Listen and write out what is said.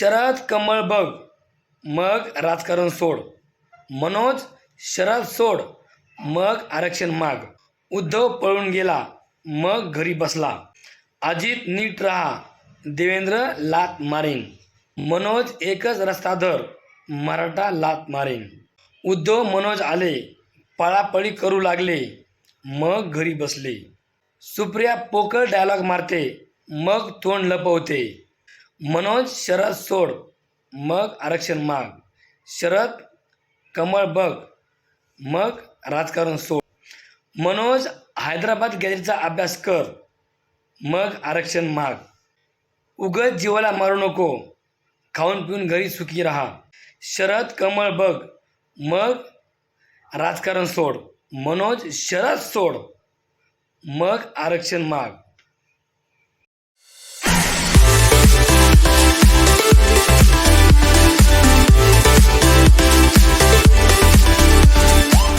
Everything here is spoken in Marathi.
शरद कमळ बघ मग राजकारण सोड. मनोज शरद सोड मग आरक्षण माग. उद्धव पळून गेला मग घरी बसला. अजित नीट राहा देवेंद्र लात मारेन. मनोज एकच रस्ता धर मराठा लात मारेन. उद्धव मनोज आले पळापळी करू लागले मग घरी बसले. सुप्रिया पोकळ डायलॉग मारते मग तोंड लपवते. मनोज शरद सोड मग आरक्षण माग. शरद कमळ बघ मग राजकारण सोड. मनोज हैदराबाद गॅलरीचा अभ्यास कर मग आरक्षण माग. उगत जीवाला मारू नको खाऊन पिऊन घरी सुखी राहा. शरद कमळ बघ मग राजकारण सोड. मनोज शरद सोड मग आरक्षण माग.